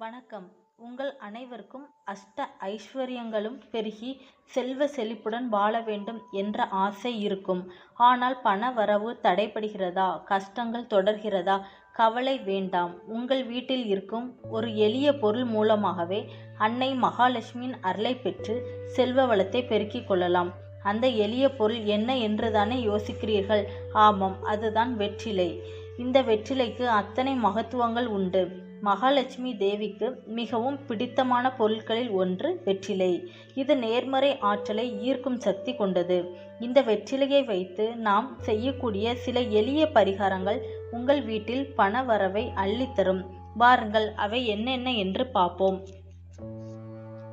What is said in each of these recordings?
வணக்கம். உங்கள் அனைவருக்கும் அஷ்ட ஐஸ்வர்யங்களும் பெருகி செல்வ செழிப்புடன் வாழ வேண்டும் என்ற ஆசை இருக்கும். ஆனால் பண வரவு தடைபடுகிறதா? கஷ்டங்கள் தொடர்கிறதா? கவலை வேண்டாம். உங்கள் வீட்டில் இருக்கும் ஒரு எளிய பொருள் மூலமாகவே அன்னை மகாலட்சுமியின் அருளை பெற்று செல்வ வளத்தை பெருக்கிக் கொள்ளலாம். அந்த எளிய பொருள் என்ன என்றுதானே யோசிக்கிறீர்கள்? ஆமாம் அதுதான் வெற்றிலை. இந்த வெற்றிலைக்கு அத்தனை மகத்துவங்கள் உண்டு. மகாலட்சுமி தேவிக்கு மிகவும் பிடித்தமான பொருட்களில் ஒன்று வெற்றிலை. இது நேர்மறை ஆற்றலை ஈர்க்கும் சக்தி கொண்டது. இந்த வெற்றிலையை வைத்து நாம் செய்யக்கூடிய சில எளிய பரிகாரங்கள் உங்கள் வீட்டில் பண வரவை அள்ளித்தரும். வாருங்கள் அவை என்னென்ன என்று பார்ப்போம்.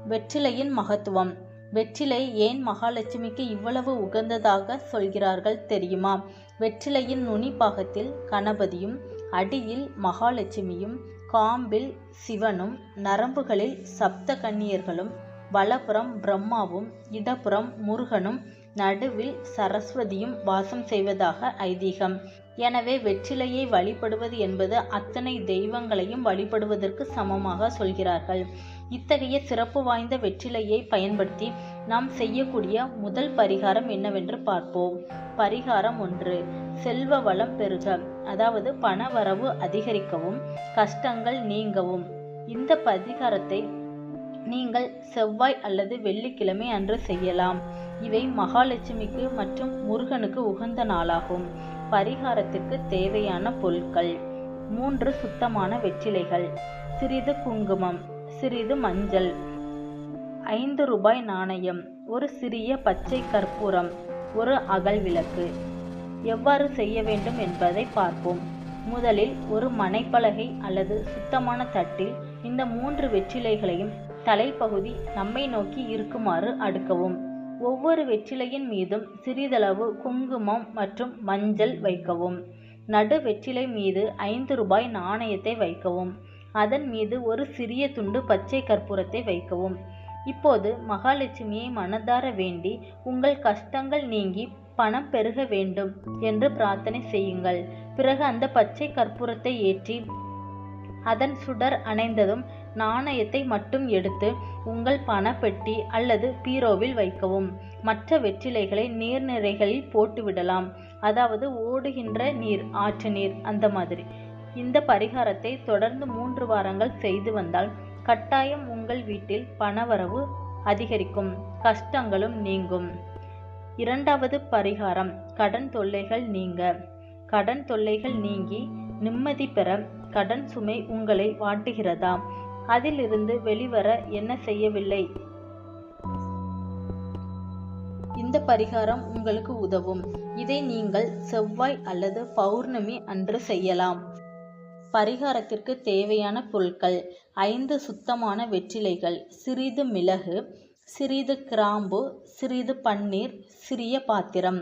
வெற்றிலையின் மகத்துவம். வெற்றிலை ஏன் மகாலட்சுமிக்கு இவ்வளவு உகந்ததாக சொல்கிறார்கள் தெரியுமா? வெற்றிலையின் நுனி பாகத்தில் கணபதியும் அடியில் மகாலட்சுமியும் காம்பில் சிவனும் நரம்புகளில் சப்த கன்னியர்களும் வலப்புறம் பிரம்மாவும் இடப்புறம் முருகனும் நடுவில் சரஸ்வதியும் வாசம் செய்வதாக ஐதீகம். எனவே வெற்றிலையை வழிபடுவது என்பது அத்தனை தெய்வங்களையும் வழிபடுவதற்கு சமமாக சொல்கிறார்கள். இத்தகைய சிறப்பு வாய்ந்த வெற்றிலையை பயன்படுத்தி நாம் செய்யக்கூடிய முதல் பரிகாரம் என்னவென்று பார்ப்போம். பரிகாரம் ஒன்று. செல்வ வளம் பெருக அதாவது பண வரவு அதிகரிக்கவும் கஷ்டங்கள் நீங்கவும். இந்த பரிகாரத்தை நீங்கள் செவ்வாய் அல்லது வெள்ளிக்கிழமை அன்று செய்யலாம். இவை மகாலட்சுமிக்கு மற்றும் முருகனுக்கு உகந்த நாளாகும். பரிகாரத்திற்கு தேவையான பொருட்கள். மூன்று சுத்தமான வெற்றிலைகள். சிறிது குங்குமம் சிறிது மஞ்சள் ஐந்து ரூபாய் நாணயம் ஒரு சிறிய பச்சை கற்பூரம் ஒரு அகல் விளக்கு. எவ்வாறு செய்ய வேண்டும் என்பதை பார்ப்போம். முதலில் ஒரு மனைப்பலகை அல்லது சுத்தமான தட்டில் இந்த மூன்று வெற்றிலைகளையும் தலைப்பகுதி நம்மை நோக்கி இருக்குமாறு அடுக்கவும். ஒவ்வொரு வெற்றிலையின் மீதும் சிறிதளவு குங்குமம் மற்றும் மஞ்சள் வைக்கவும். நடு வெற்றிலை மீது ஐந்து ரூபாய் நாணயத்தை வைக்கவும். அதன் மீது ஒரு சிறிய துண்டு பச்சை கற்பூரத்தை வைக்கவும். இப்போது மகாலட்சுமியை மனதார வேண்டி உங்கள் கஷ்டங்கள் நீங்கி பணம் பெருக வேண்டும் என்று பிரார்த்தனை செய்யுங்கள். பிறகு அந்த பச்சை கற்பூரத்தை ஏற்றி அதன் சுடர் அணைந்ததும் நாணயத்தை மட்டும் எடுத்து உங்கள் பணப்பெட்டி அல்லது பீரோவில் வைக்கவும். மற்ற வெற்றிலைகளை நீர்நிறைகளில் போட்டுவிடலாம் அதாவது ஓடுகின்ற நீர் ஆற்று நீர் அந்த மாதிரி. இந்த பரிகாரத்தை தொடர்ந்து மூன்று வாரங்கள் செய்து வந்தால் கட்டாயம் உங்கள் வீட்டில் பணவரவு அதிகரிக்கும். கஷ்டங்களும் நீங்கும். இரண்டாவது பரிகாரம் கடன் தொல்லைகள் நீங்க. கடன் தொல்லைகள் நீங்கி நிம்மதி பெற கடன் சுமை உங்களை வாட்டுகிறதா? அதிலிருந்து வெளிவர என்ன செய்யவில்லை? இந்த பரிகாரம் உங்களுக்கு உதவும். இதை நீங்கள் செவ்வாய் அல்லது பௌர்ணமி அன்று செய்யலாம். பரிகாரத்திற்கு தேவையான பொருட்கள் ஐந்து சுத்தமான வெற்றிலைகள் சிறிது மிளகு சிறிது கிராம்பு சிறிது பன்னீர் சிறிய பாத்திரம்.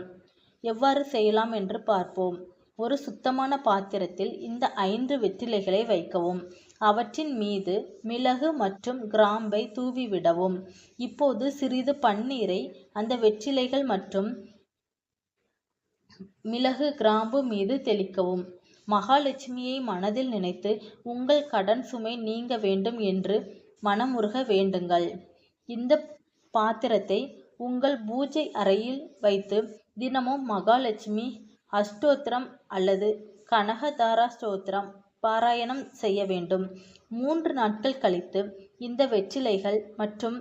எவ்வாறு செய்யலாம் என்று பார்ப்போம். ஒரு சுத்தமான பாத்திரத்தில் இந்த ஐந்து வெற்றிலைகளை வைக்கவும். அவற்றின் மீது மிளகு மற்றும் கிராம்பை தூவிவிடவும் இப்போது சிறிது பன்னீரை அந்த வெற்றிலைகள் மற்றும் மிளகு கிராம்பு மீது தெளிக்கவும். மகாலட்சுமியை மனதில் நினைத்து உங்கள் கடன் சுமை நீங்க வேண்டும் என்று மனமுருக வேண்டுங்கள். இந்த பாத்திரத்தை உங்கள் பூஜை அறையில் வைத்து தினமும் மகாலட்சுமி அஷ்டோத்திரம் அல்லது கனகதாரா ஸ்தோத்திரம் பாராயணம் செய்ய வேண்டும். மூன்று நாட்கள் கழித்து இந்த வெற்றிலைகள் மற்றும்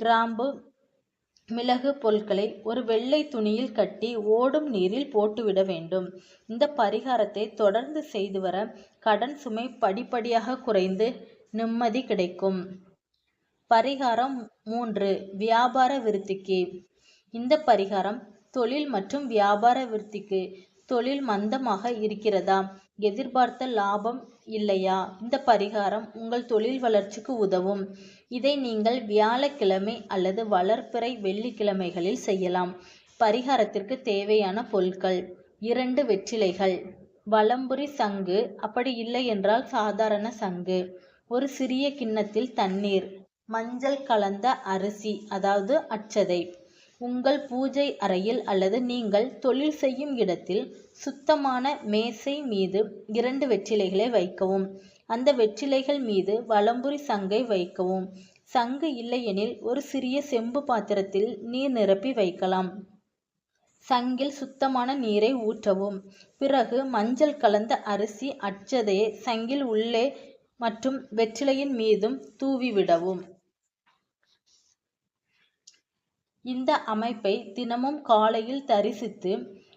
கிராம்பு மிளகு பொருட்களை ஒரு வெள்ளை துணியில் கட்டி ஓடும் நீரில் போட்டுவிட வேண்டும். இந்த பரிகாரத்தை தொடர்ந்து செய்து வர கடன் சுமை படிப்படியாக குறைந்து நிம்மதி கிடைக்கும். பரிகாரம் மூன்று வியாபார விருத்திக்கு. இந்த பரிகாரம் தொழில் மற்றும் வியாபார விருத்திக்கு. தொழில் மந்தமாக இருக்கிறதா? எதிர்பார்த்த லாபம் இல்லையா? இந்த பரிகாரம் உங்கள் தொழில் வளர்ச்சிக்கு உதவும். இதை நீங்கள் வியாழக்கிழமை அல்லது வளர்ப்பிறை வெள்ளிக்கிழமைகளில் செய்யலாம். பரிகாரத்திற்கு தேவையான பொருட்கள். இரண்டு வெற்றிலைகள். வலம்புரி சங்கு. அப்படி இல்லை என்றால் சாதாரண சங்கு. ஒரு சிறிய கிண்ணத்தில் தண்ணீர். மஞ்சள் கலந்த அரிசி அதாவது அச்சதை. உங்கள் பூஜை அறையில் அல்லது நீங்கள் தொழில் செய்யும் இடத்தில் சுத்தமான மேசை மீது இரண்டு வெற்றிலைகளை வைக்கவும். அந்த வெற்றிலைகள் மீது வலம்புரி சங்கை வைக்கவும். சங்கு இல்லையெனில் ஒரு சிறிய செம்பு பாத்திரத்தில் நீர் நிரப்பி வைக்கலாம். சங்கில் சுத்தமான நீரை ஊற்றவும். பிறகு மஞ்சள் கலந்த அரிசி அச்சதையை சங்கில் உள்ளே மற்றும் வெற்றிலையின் மீதும் தூவிவிடவும் இந்த அமைப்பை தினமும் காலையில் தரிசித்து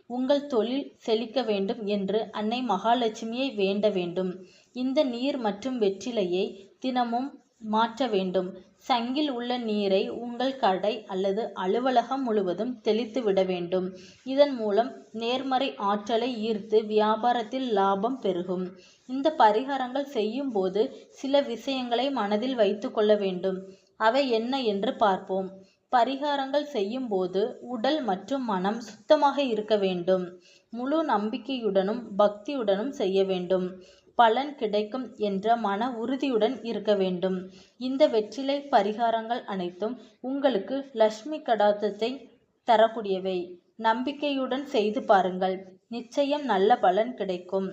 உங்கள் தொழில் செழிக்க வேண்டும் என்று அன்னை மகாலட்சுமியை வேண்ட வேண்டும். இந்த நீர் மற்றும் வெற்றிலையை தினமும் மாற்ற வேண்டும். சங்கில் உள்ள நீரை உங்கள் கடை அல்லது அலுவலகம் முழுவதும் தெளித்து விட வேண்டும். இதன் மூலம் நேர்மறை ஆற்றலை ஈர்த்து வியாபாரத்தில் லாபம் பெருகும். இந்த பரிகாரங்கள் செய்யும் போது சில விஷயங்களை மனதில் வைத்து கொள்ள வேண்டும். அவை என்ன என்று பார்ப்போம். பரிகாரங்கள் செய்யும் போது உடல் மற்றும் மனம் சுத்தமாக இருக்க வேண்டும். முழு நம்பிக்கையுடனும் பக்தியுடனும் செய்ய வேண்டும். பலன் கிடைக்கும் என்ற மன உறுதியுடன் இருக்க வேண்டும். இந்த வெற்றிலை பரிகாரங்கள் அனைத்தும் உங்களுக்கு லட்சுமி கடாத்தத்தை தரக்கூடியவை. நம்பிக்கையுடன் செய்து பாருங்கள். நிச்சயம் நல்ல பலன் கிடைக்கும்.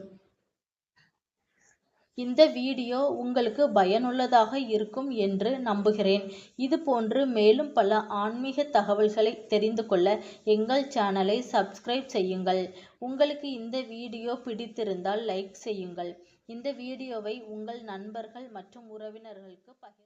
இந்த வீடியோ உங்களுக்கு பயனுள்ளதாக இருக்கும் என்று நம்புகிறேன். இதுபோன்று மேலும் பல ஆன்மீக தகவல்களை தெரிந்து கொள்ள எங்கள் சேனலை சப்ஸ்கிரைப் செய்யுங்கள். உங்களுக்கு இந்த வீடியோ பிடித்திருந்தால் லைக் செய்யுங்கள். இந்த வீடியோவை உங்கள் நண்பர்கள் மற்றும் உறவினர்களுக்கு பகிர்